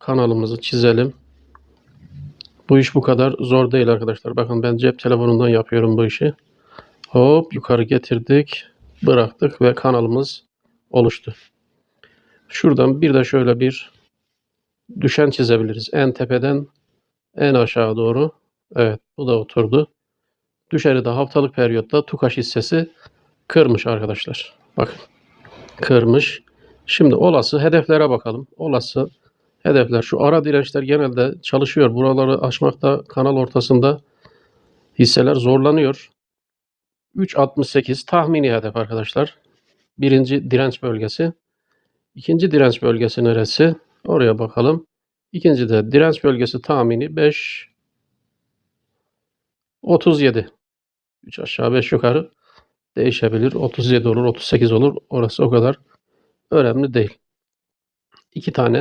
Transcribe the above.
kanalımızı çizelim. Bu iş bu kadar zor değil arkadaşlar. Bakın ben cep telefonundan yapıyorum bu işi. Hop yukarı getirdik. Bıraktık ve kanalımız oluştu. Şuradan bir de şöyle bir düşen çizebiliriz. En tepeden en aşağı doğru. Evet bu da oturdu. Düşeri de haftalık periyotta TUKAŞ hissesi kırmış arkadaşlar. Bakın kırmış. Şimdi olası hedeflere bakalım. Olası hedefler şu ara dirençler genelde çalışıyor. Buraları aşmakta kanal ortasında hisseler zorlanıyor. 3.68 tahmini hedef arkadaşlar. Birinci direnç bölgesi. İkinci direnç bölgesi neresi? Oraya bakalım. İkinci de direnç bölgesi tahmini 5 37. 3 aşağı 5 yukarı değişebilir. 37 olur, 38 olur. Orası o kadar önemli değil. İki tane